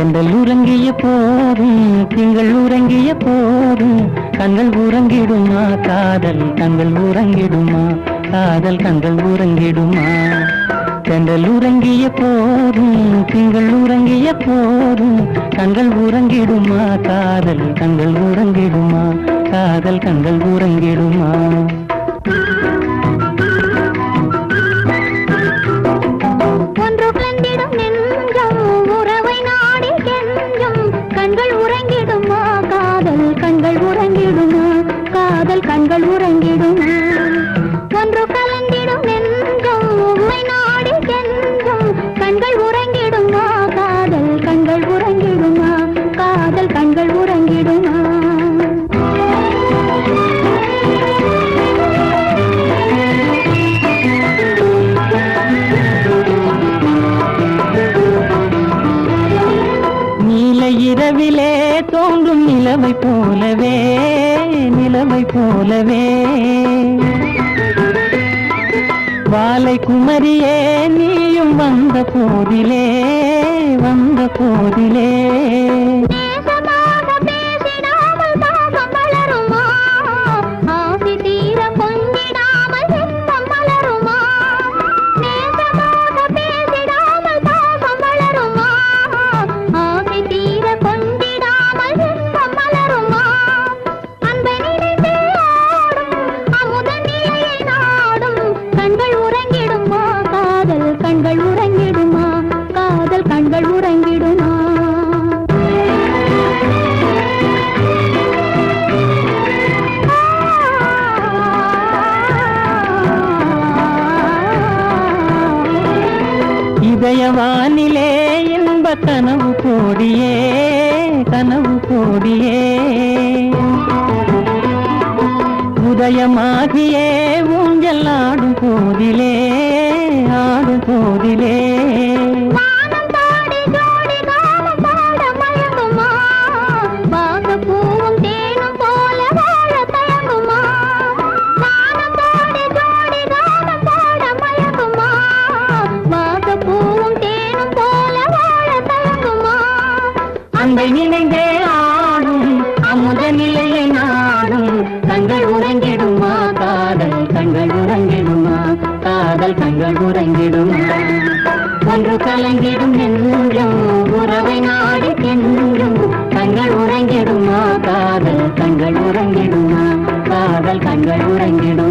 செந்தல் உறங்கிய போதும் திங்கள் உறங்கிய போதும் கண்கள் உறங்கிடுமா காதல் கண்கள் உறங்கிடுமா காதல் கண்கள் உறங்கிடுமா? செந்தல் உறங்கிய போதும் திங்கள் உறங்கிய போதும் கண்கள் உறங்கிடுமா காதல் கண்கள் உறங்கிடுமா காதல் கண்கள் உறங்கிடுமா? உறங்கிடுமா? காதல் கண்கள் உறங்கிடுமா? காதல் கண்கள் உறங்கிடுமா? தோன்றும் நிலவை போலவே நிலவை போலவே. வாலை குமரியே நீயும் வந்த போதிலே காதல் உறங்கிடுமா? இதயவானிலே இன்ப கனவு கோடியே கனவு கோடியே. உதயமாகியே ஊஞ்சல் ஆடும் போதிலே ஆடும் அமுத நிலையை நாடும். கண்கள் உறங்கிடுமா காதல் கண்கள் உறங்கிடுமா காதல் கண்கள் உறங்கிடுமா? ஒன்று கலங்கிடும் என்றும் உறவை நாடி என்றும் கண்கள் உறங்கிடுமா காதல் கண்கள் உறங்கிடுமா காதல் கண்கள் உறங்கிடும்?